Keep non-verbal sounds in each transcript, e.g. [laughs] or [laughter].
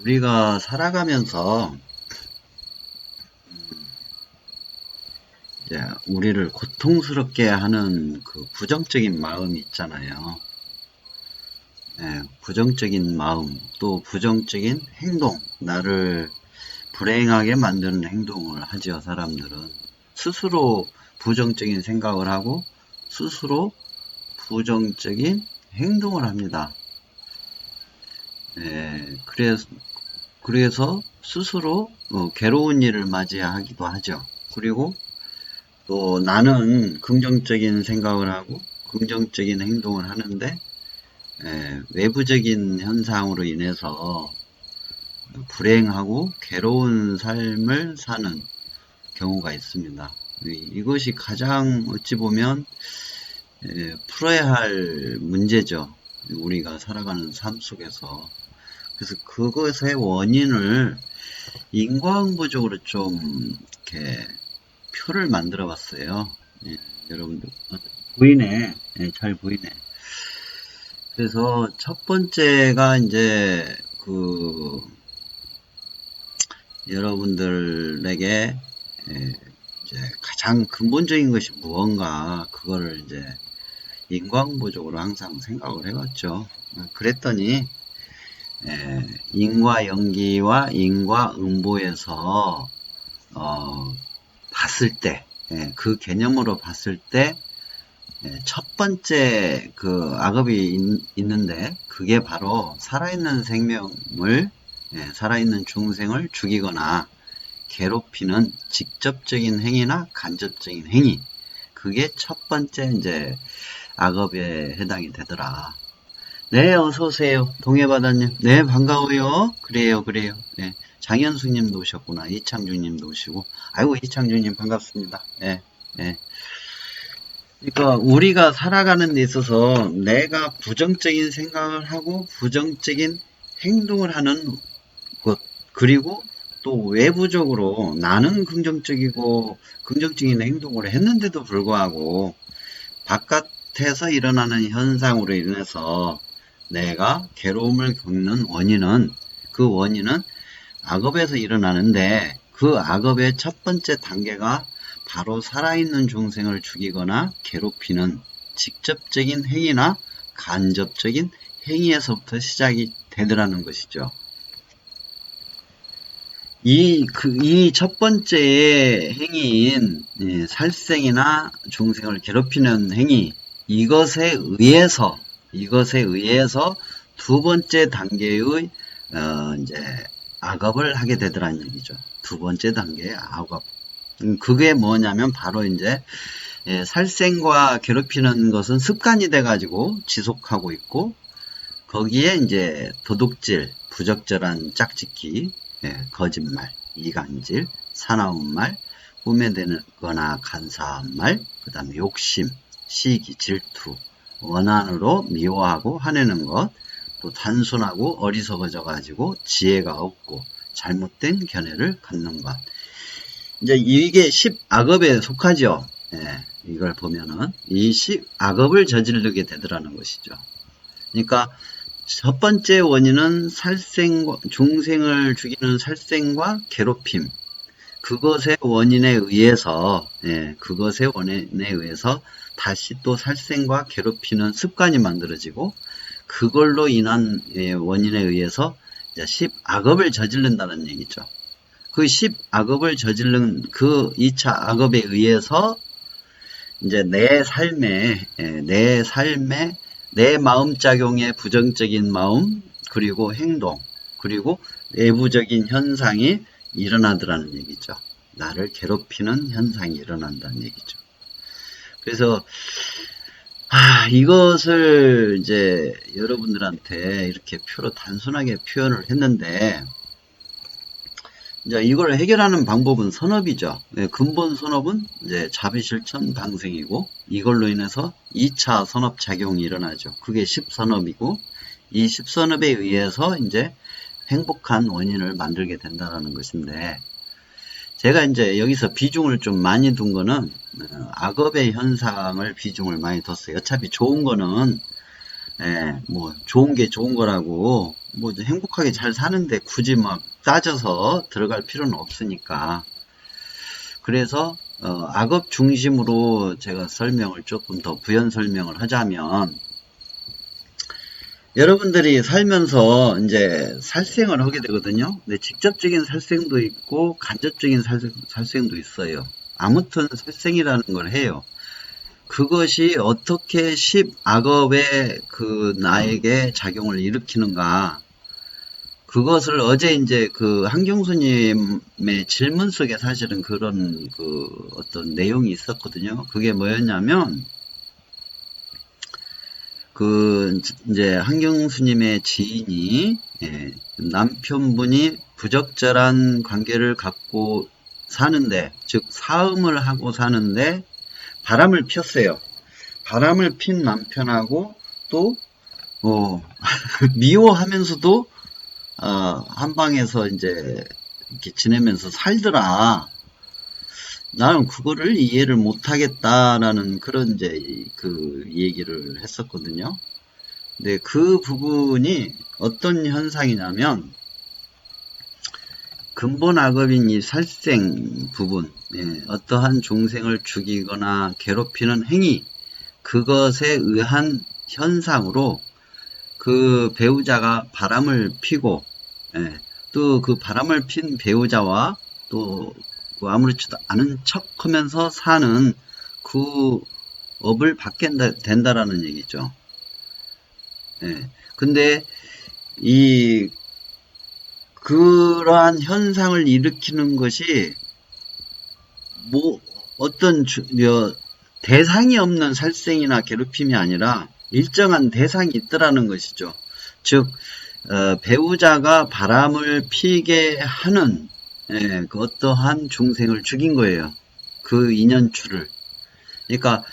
우리가 살아가면서 음, 이제 우리를 고통스럽게 하는 그 부정적인 마음이 있잖아요. 네, 부정적인 마음, 또 부정적인 행동, 나를 불행하게 만드는 행동을 하죠, 사람들은. 스스로 부정적인 생각을 하고, 스스로 부정적인 행동을 합니다. 네, 그래서, 그래서 스스로 어, 괴로운 일을 맞이하기도 하죠. 그리고 또 나는 긍정적인 생각을 하고 긍정적인 행동을 하는데 에, 외부적인 현상으로 인해서 불행하고 괴로운 삶을 사는 경우가 있습니다. 이것이 가장 어찌 보면 에, 풀어야 할 문제죠. 우리가 살아가는 삶 속에서 그래서 그것의 원인을 인과응보적으로 좀 이렇게 표를 만들어 봤어요. 예, 여러분들 보이네, 예, 잘 보이네. 그래서 첫 번째가 이제 그 여러분들에게 예, 이제 가장 근본적인 것이 무언가 그거를 이제 인과응보적으로 항상 생각을 해봤죠. 그랬더니 예, 인과 연기와 인과 응보에서 어, 봤을 때, 예, 그 개념으로 봤을 때, 예, 첫 번째 그 악업이 있, 는데 그게 바로 살아있는 생명을, 예, 살아있는 중생을 죽이거나 괴롭히는 직접적인 행위나 간접적인 행위. 그게 첫 번째 이제 악업에 해당이 되더라. 네, 어서오세요. 동해바다님. 네, 반가워요. 그래요, 그래요. 네. 장현숙 님도 오셨구나. 이창준 님도 오시고. 아이고, 이창준 님 반갑습니다. 네, 네. 그러니까 우리가 살아가는 데 있어서 내가 부정적인 생각을 하고 부정적인 행동을 하는 것, 그리고 또 외부적으로 나는 긍정적이고 긍정적인 행동을 했는데도 불구하고 바깥에서 일어나는 현상으로 인해서 내가 괴로움을 겪는 원인은 그 원인은 악업에서 일어나는데 그 악업의 첫 번째 단계가 바로 살아있는 중생을 죽이거나 괴롭히는 직접적인 행위나 간접적인 행위에서부터 시작이 되더라는 것이죠. 이, 그, 이 첫 번째 행위인 예, 살생이나 중생을 괴롭히는 행위, 이것에 의해서 이것에 의해서 두 번째 단계의 어, 이제 악업을 하게 되더라는 얘기죠. 두 번째 단계의 악업. 음, 그게 뭐냐면 바로 이제 예, 살생과 괴롭히는 것은 습관이 돼가지고 지속하고 있고 거기에 이제 도둑질, 부적절한 짝짓기, 예, 거짓말, 이간질, 사나운 말, 꾸며대거나 간사한 말, 그 다음에 욕심, 시기, 질투, 원한으로 미워하고 화내는 것, 또 단순하고 어리석어져 가지고 지혜가 없고 잘못된 견해를 갖는 것. 이제 이게 10악업에 속하죠. 예, 이걸 보면은 이 10악업을 저지르게 되더라는 것이죠. 그러니까 첫 번째 원인은 살생과 중생을 죽이는 살생과 괴롭힘. 그것의 원인에 의해서 예, 그것의 원인에 의해서 다시 또 살생과 괴롭히는 습관이 만들어지고 그걸로 인한 예, 원인에 의해서 10악업을 저지른다는 얘기죠. 그 10악업을 저지른 그 2차 악업에 의해서 이제 내 삶에 예, 내 삶에 내 마음 작용의 부정적인 마음 그리고 행동 그리고 내부적인 현상이 일어나더라는 얘기죠. 나를 괴롭히는 현상이 일어난다는 얘기죠. 그래서 아, 이것을 이제 여러분들한테 이렇게 표로 단순하게 표현을 했는데 이제 이걸 해결하는 방법은 선업이죠. 네, 근본 선업은 이제 자비 실천 방생이고 이걸로 인해서 2차 선업 작용이 일어나죠. 그게 10선업이고 이 10선업에 의해서 이제 행복한 원인을 만들게 된다는 것인데 제가 이제 여기서 비중을 좀 많이 둔 거는 어, 악업의 현상을 비중을 많이 뒀어요. 어차피 좋은 거는 예, 뭐 좋은 게 좋은 거라고 뭐 행복하게 잘 사는데 굳이 막 따져서 들어갈 필요는 없으니까 그래서 어, 악업 중심으로 제가 설명을 조금 더 부연 설명을 하자면 여러분들이 살면서 이제 살생을 하게 되거든요. 근데 직접적인 살생도 있고 간접적인 살생, 살생 도 있어요. 아무튼 살생이라는 걸 해요. 그것이 어떻게 10악업의 그 나에게 작용을 일으키는가. 그것을 어제 이제 그 한경수님의 질문 속에 사실은 그런 그 어떤 내용이 있었거든요. 그게 뭐였냐면, 그 이제 한경수님의 지인이 예, 남편분이 부적절한 관계를 갖고 사는데 즉 사음을 하고 사는데 바람을 피웠어요. 바람을 핀 남편하고 또 어, [laughs] 미워하면서도 어, 한 방에서 이제 이렇게 지내면서 살더라. 나는 그거를 이해를 못하겠다라는 그런 이제 그 얘기를 했었거든요. 근데 그 부분이 어떤 현상이냐면 근본 악업인 이 살생 부분, 예, 어떠한 종생을 죽이거나 괴롭히는 행위, 그것에 의한 현상으로 그 배우자가 바람을 피고, 예, 또 그 바람을 핀 배우자와 또 그 아무렇지도 않은 척 하면서 사는 그 업을 받게 된다라는 얘기죠. 예. 근데 이 그러한 현상을 일으키는 것이 뭐 어떤 주, 뭐 대상이 없는 살생이나 괴롭힘이 아니라 일정한 대상이 있더라는 것이죠. 즉 어, 배우자가 바람을 피게 하는 예, 그 어떠한 중생을 죽인 거예요. 그 인연추를. 그러니까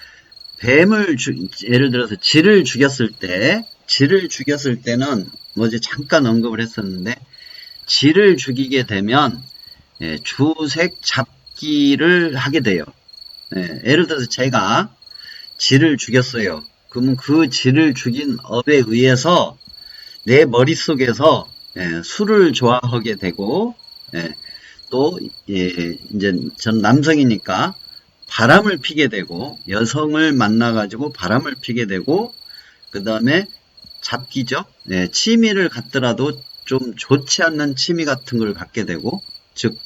뱀을 주, 예를 들어서 쥐를 죽였을 때, 쥐를 죽였을 때는 뭐지 잠깐 언급을 했었는데, 쥐를 죽이게 되면 예, 주색 잡기를 하게 돼요. 예, 예를 들어서 제가 쥐를 죽였어요. 그러면 그 쥐를 죽인 업에 의해서 내 머릿속에서 예, 술을 좋아하게 되고 예, 또 예, 이제 전 남성이니까 바람을 피게 되고 여성을 만나 가지고 바람을 피게 되고 그 다음에 잡기죠. 예, 취미를 갖더라도 좀 좋지 않는 취미 같은 걸 갖게 되고 즉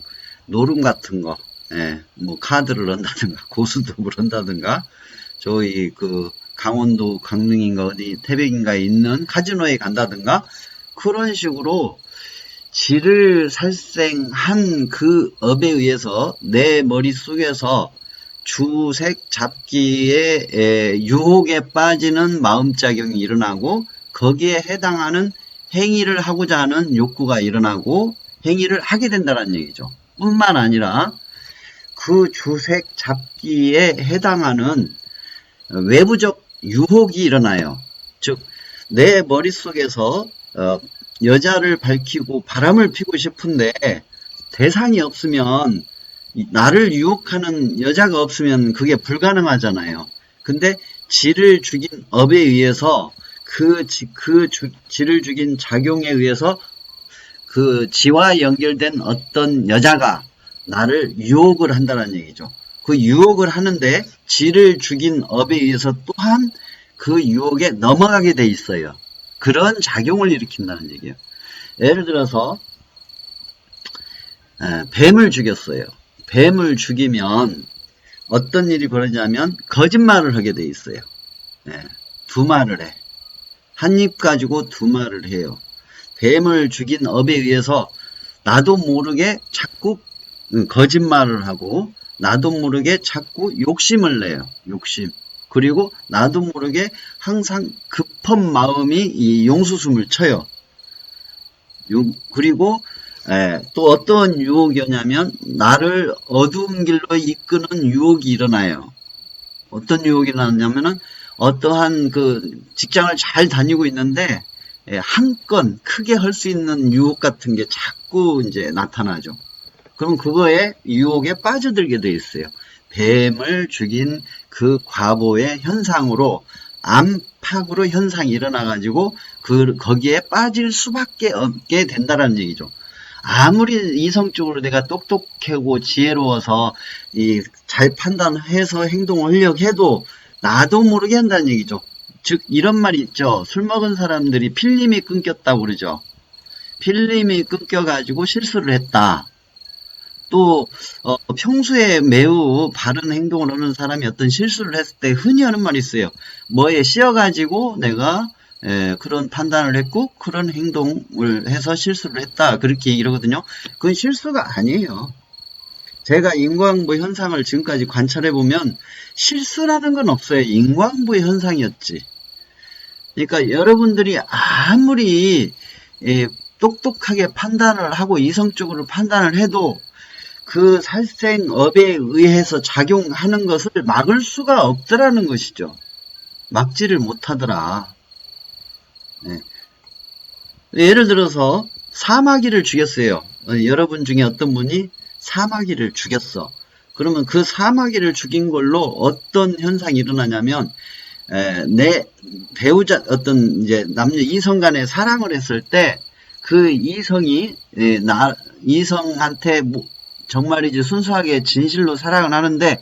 노름 같은 거, 예, 뭐 카드를 한다든가 [laughs] 고수톱을 한다든가 저희 그 강원도 강릉인가 어디 태백인가에 있는 카지노에 간다든가 그런 식으로 지를 살생한 그 업에 의해서 내 머릿속에서 주색 잡기에 유혹에 빠지는 마음작용이 일어나고 거기에 해당하는 행위를 하고자 하는 욕구가 일어나고 행위를 하게 된다는 얘기죠. 뿐만 아니라 그 주색 잡기에 해당하는 외부적 유혹이 일어나요. 즉, 내 머릿속에서 어, 여자를 밝히고 바람을 피고 싶은데 대상이 없으면 나를 유혹하는 여자가 없으면 그게 불가능하잖아요. 근데 지를 죽인 업에 의해서 그, 지, 그 주, 지를 죽인 작용에 의해서 그 지와 연결된 어떤 여자가 나를 유혹을 한다는 얘기죠. 그 유혹을 하는데 지를 죽인 업에 의해서 또한 그 유혹에 넘어가게 돼 있어요. 그런 작용을 일으킨다는 얘기예요. 예를 들어서 뱀을 죽였어요. 뱀을 죽이면 어떤 일이 벌어지냐면 거짓말을 하게 돼 있어요. 두 말을 해. 한 입 가지고 두 말을 해요. 뱀을 죽인 업에 의해서 나도 모르게 자꾸 거짓말을 하고 나도 모르게 자꾸 욕심을 내요. 욕심. 그리고 나도 모르게 항상 급한 마음이 이 용수숨을 쳐요. 그리고 에, 또 어떤 유혹이냐면 나를 어두운 길로 이끄는 유혹이 일어나요. 어떤 유혹이 일어나냐면은 어떠한 그 직장을 잘 다니고 있는데 한 건 크게 할 수 있는 유혹 같은 게 자꾸 이제 나타나죠. 그럼 그거에 유혹에 빠져들게 돼 있어요. 뱀을 죽인 그 과보의 현상으로 안팎으로 현상이 일어나가지고 그 거기에 빠질 수밖에 없게 된다라는 얘기죠. 아무리 이성적으로 내가 똑똑하고 지혜로워서 이 잘 판단해서 행동을 하려고 해도 나도 모르게 한다는 얘기죠. 즉 이런 말이 있죠. 술 먹은 사람들이 필름이 끊겼다고 그러죠. 필름이 끊겨가지고 실수를 했다. 또 어, 평소에 매우 바른 행동을 하는 사람이 어떤 실수를 했을 때 흔히 하는 말이 있어요. 뭐에 씌어가지고 내가 에, 그런 판단을 했고 그런 행동을 해서 실수를 했다 그렇게 하거든요. 그건 실수가 아니에요. 제가 인과응보 현상을 지금까지 관찰해 보면 실수라는 건 없어요. 인과응보의 현상이었지. 그러니까 여러분들이 아무리 예, 똑똑하게 판단을 하고 이성적으로 판단을 해도 그 살생업에 의해서 작용하는 것을 막을 수가 없더라는 것이죠. 막지를 못하더라. 네. 예를 들어서 사마귀를 죽였어요. 어, 여러분 중에 어떤 분이 사마귀를 죽였어. 그러면 그 사마귀를 죽인 걸로 어떤 현상이 일어나냐면 에, 내 배우자 어떤 이제 남녀 이성 간에 사랑을 했을 때 그 이성이 에, 나 이성한테 뭐, 정말이지 순수하게 진실로 사랑을 하는데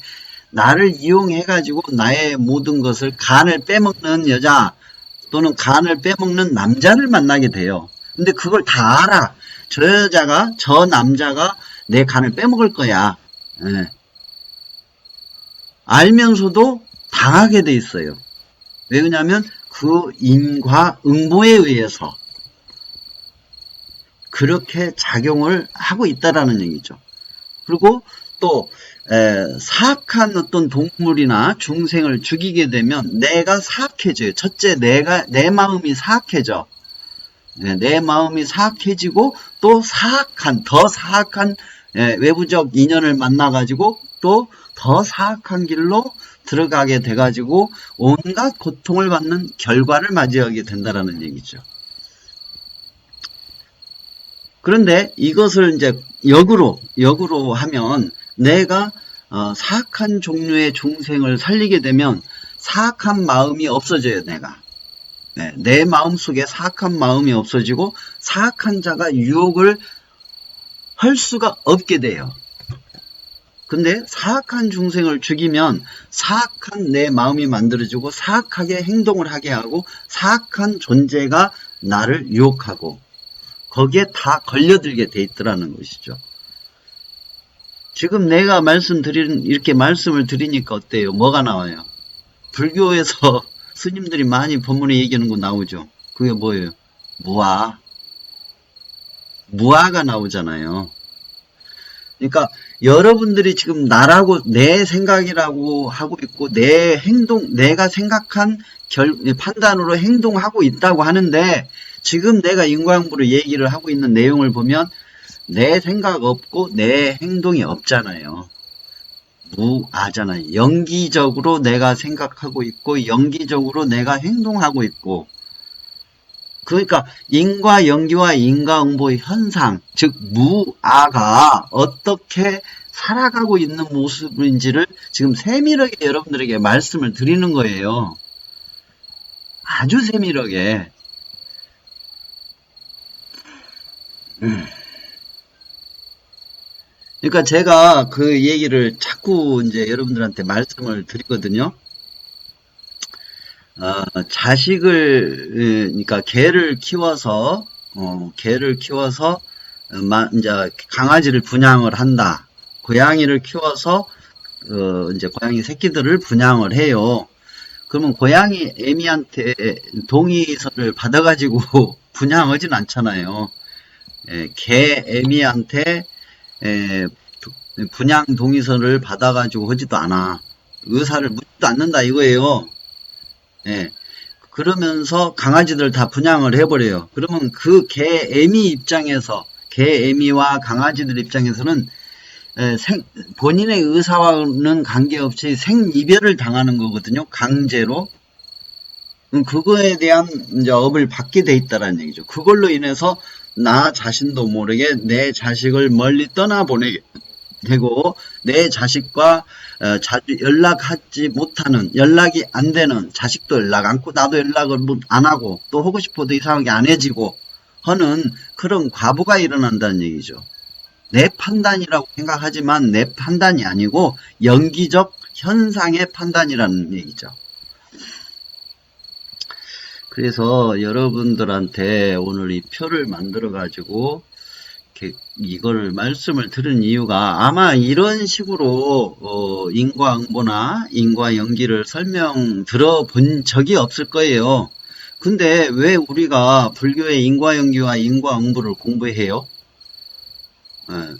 나를 이용해 가지고 나의 모든 것을 간을 빼먹는 여자 또는 간을 빼먹는 남자를 만나게 돼요. 근데 그걸 다 알아. 저 여자가 저 남자가 내 간을 빼먹을 거야. 예. 알면서도 당하게 돼 있어요. 왜냐하면 그 인과 응보에 의해서 그렇게 작용을 하고 있다라는 얘기죠. 그리고 또 에, 사악한 어떤 동물이나 중생을 죽이게 되면 내가 사악해져요. 첫째, 내가 내 마음이 사악해져. 네, 내 마음이 사악해지고 또 사악한 더 사악한 에, 외부적 인연을 만나가지고 또 더 사악한 길로 들어가게 돼가지고 온갖 고통을 받는 결과를 맞이하게 된다라는 얘기죠. 그런데 이것을 이제 역으로 역으로 하면 내가 어, 사악한 종류의 중생을 살리게 되면 사악한 마음이 없어져요, 내가. 네, 내 마음 속에 사악한 마음이 없어지고 사악한 자가 유혹을 할 수가 없게 돼요. 근데 사악한 중생을 죽이면 사악한 내 마음이 만들어지고 사악하게 행동을 하게 하고 사악한 존재가 나를 유혹하고 거기에 다 걸려들게 돼 있더라는 것이죠. 지금 내가 말씀드리는 이렇게 말씀을 드리니까 어때요? 뭐가 나와요? 불교에서 [laughs] 스님들이 많이 법문에 얘기하는 거 나오죠. 그게 뭐예요? 무아. 무아가 나오잖아요. 그러니까 여러분들이 지금 나라고 내 생각이라고 하고 있고 내 행동 내가 생각한 결, 판단으로 행동하고 있다고 하는데 지금 내가 인과응보로 얘기를 하고 있는 내용을 보면 내 생각 없고 내 행동이 없잖아요. 무아잖아요. 연기적으로 내가 생각하고 있고 연기적으로 내가 행동하고 있고 그러니까 인과 연기와 인과응보의 현상 즉 무아가 어떻게 살아가고 있는 모습인지를 지금 세밀하게 여러분들에게 말씀을 드리는 거예요. 아주 세밀하게 음. 그러니까 제가 그 얘기를 자꾸 이제 여러분들한테 말씀을 드리거든요. 어, 자식을, 그러니까 개를 키워서, 어, 개를 키워서, 어, 마, 이제 강아지를 분양을 한다. 고양이를 키워서, 어, 이제 고양이 새끼들을 분양을 해요. 그러면 고양이 애미한테 동의서를 받아가지고 [laughs] 분양하진 않잖아요. 예, 개 애미한테 에, 분양 동의서를 받아가지고 하지도 않아. 의사를 묻지도 않는다 이거예요. 예. 그러면서 강아지들 다 분양을 해버려요. 그러면 그 개 애미 입장에서 개 애미와 강아지들 입장에서는 에, 생, 본인의 의사와는 관계없이 생이별을 당하는 거거든요. 강제로. 그거에 대한 이제 업을 받게 돼 있다라는 얘기죠. 그걸로 인해서 나 자신도 모르게 내 자식을 멀리 떠나보내게 되고 내 자식과 어, 자주 연락하지 못하는 연락이 안 되는 자식도 연락 않고 나도 연락을 못- 안 하고 또 하고 싶어도 이상하게 안 해지고 하는 그런 과부가 일어난다는 얘기죠. 내 판단이라고 생각하지만 내 판단이 아니고 연기적 현상의 판단이라는 얘기죠. 그래서 여러분들한테 오늘 이 표를 만들어 가지고 이걸 말씀을 들은 이유가 아마 이런 식으로 어, 인과응보나 인과연기를 설명 들어본 적이 없을 거예요. 근데 왜 우리가 불교의 인과연기와 인과응보를 공부해요? 예.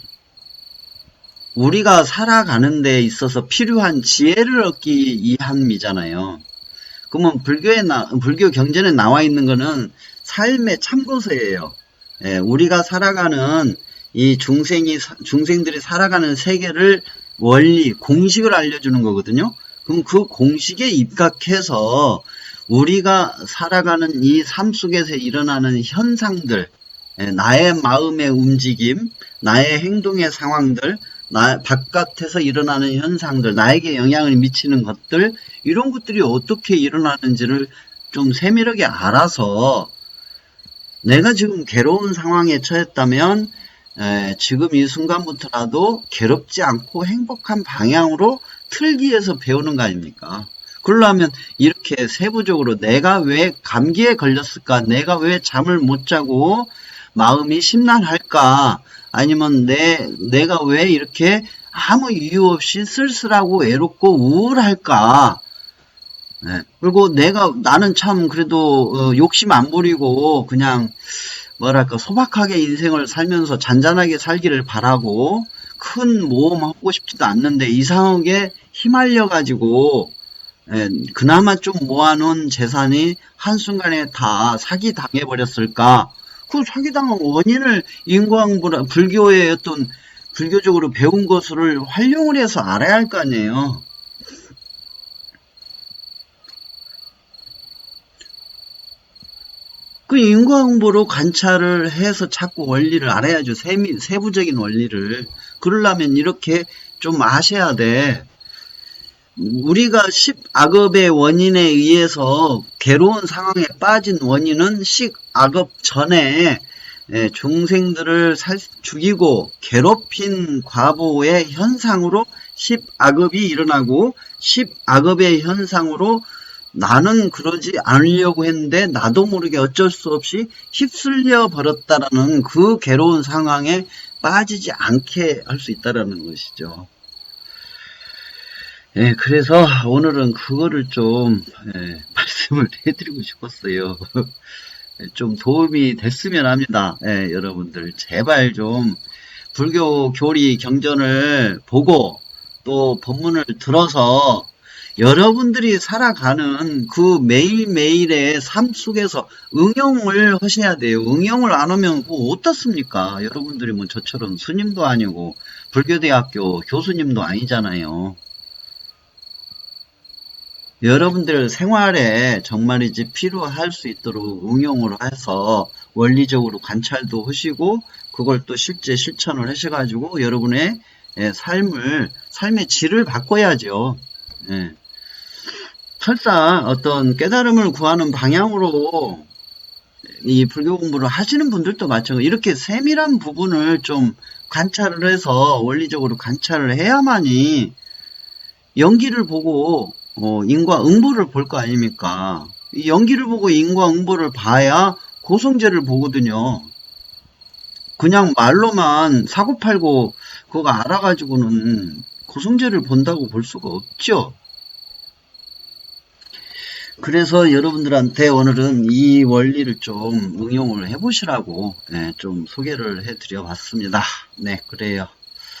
우리가 살아가는 데 있어서 필요한 지혜를 얻기 위함이잖아요. 그러면 불교에 나, 불교 경전에 나와 있는 거는 삶의 참고서예요. 예, 우리가 살아가는 이 중생이 사- 중생들이 살아가는 세계를 원리 공식을 알려주는 거거든요. 그럼 그 공식에 입각해서 우리가 살아가는 이 삶 속에서 일어나는 현상들, 예, 나의 마음의 움직임, 나의 행동의 상황들, 나 바깥에서 일어나는 현상들, 나에게 영향을 미치는 것들, 이런 것들이 어떻게 일어나는지를 좀 세밀하게 알아서 내가 지금 괴로운 상황에 처했다면 에, 지금 이 순간부터라도 괴롭지 않고 행복한 방향으로 틀기 위해서 배우는 거 아닙니까? 그러려면 이렇게 세부적으로 내가 왜 감기에 걸렸을까? 내가 왜 잠을 못 자고 마음이 심란할까? 아니면 내, 내가 왜 이렇게 아무 이유 없이 쓸쓸하고 외롭고 우울할까? 네. 그리고 내가, 나는 참 그래도 어, 욕심 안 부리고 그냥 뭐랄까 소박하게 인생을 살면서 잔잔하게 살기를 바라고 큰 모험 하고 싶지도 않는데 이상하게 휘말려 가지고 예, 그나마 좀 모아놓은 재산이 한순간에 다 사기 당해버렸을까? 그 사기당한 원인을 인과응보라 불교의 어떤 불교적으로 배운 것을 활용을 해서 알아야 할 거 아니에요. 그 인과응보로 관찰을 해서 자꾸 원리를 알아야죠. 세미, 세부적인 원리를. 그러려면 이렇게 좀 아셔야 돼. 우리가 10 악업의 원인에 의해서 괴로운 상황에 빠진 원인은 10 악업 전에 예, 중생들을 살, 죽이고 괴롭힌 과보의 현상으로 10 악업이 일어나고 10 악업의 현상으로 나는 그러지 않으려고 했는데 나도 모르게 어쩔 수 없이 휩쓸려 버렸다라는 그 괴로운 상황에 빠지지 않게 할 수 있다라는 것이죠. 예, 그래서 오늘은 그거를 좀 예, [laughs] 말씀을 해드리고 싶었어요. [laughs] 좀 도움이 됐으면 합니다. 예, 여러분들 제발 좀 불교 교리 경전을 보고 또 본문을 들어서 여러분들이 살아가는 그 매일매일의 삶 속에서 응용을 하셔야 돼요. 응용을 안 하면 뭐 어떻습니까? 여러분들이 뭐 저처럼 스님도 아니고 불교대학교 교수님도 아니잖아요. 여러분들 생활에 정말이지 필요할 수 있도록 응용을 해서 원리적으로 관찰도 하시고 그걸 또 실제 실천을 하셔가지고 여러분의 예, 삶을 삶의 질을 바꿔야죠. 예. 설사 어떤 깨달음을 구하는 방향으로 이 불교 공부를 하시는 분들도 마찬가지 이렇게 세밀한 부분을 좀 관찰을 해서 원리적으로 관찰을 해야만이 연기를 보고 어, 인과응보를 볼 거 아닙니까? 이 연기를 보고 인과응보를 봐야 고성제를 보거든요. 그냥 말로만 사고팔고 그거 알아가지고는 고성제를 본다고 볼 수가 없죠. 그래서 여러분들한테 오늘은 이 원리를 좀 응용을 해보시라고 예, 좀 소개를 해드려 봤습니다. 네, 그래요.